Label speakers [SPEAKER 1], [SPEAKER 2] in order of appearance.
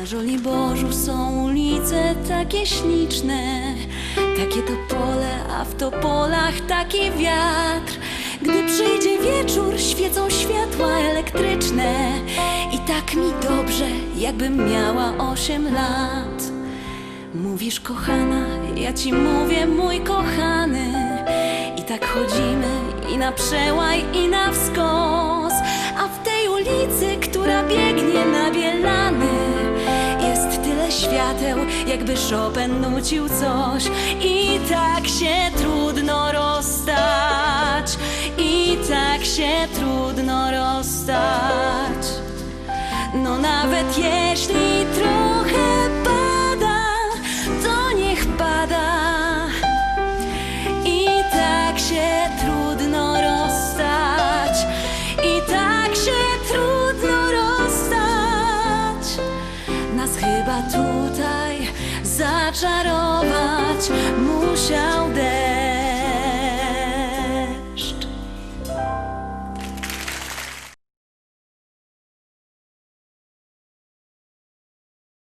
[SPEAKER 1] Na Żoliborzu są ulice takie śliczne, takie to pole, a w topolach taki wiatr. Gdy przyjdzie wieczór, świecą światła elektryczne i tak mi dobrze, jakbym miała osiem lat. Mówisz kochana, ja ci mówię mój kochany I tak chodzimy i na przełaj i na wskos A w tej ulicy, która biegnie na tyle świateł, jakby Chopin nucił coś. I tak się trudno rozstać. I tak się trudno rozstać. No nawet jeśli Nas chyba tutaj zaczarować.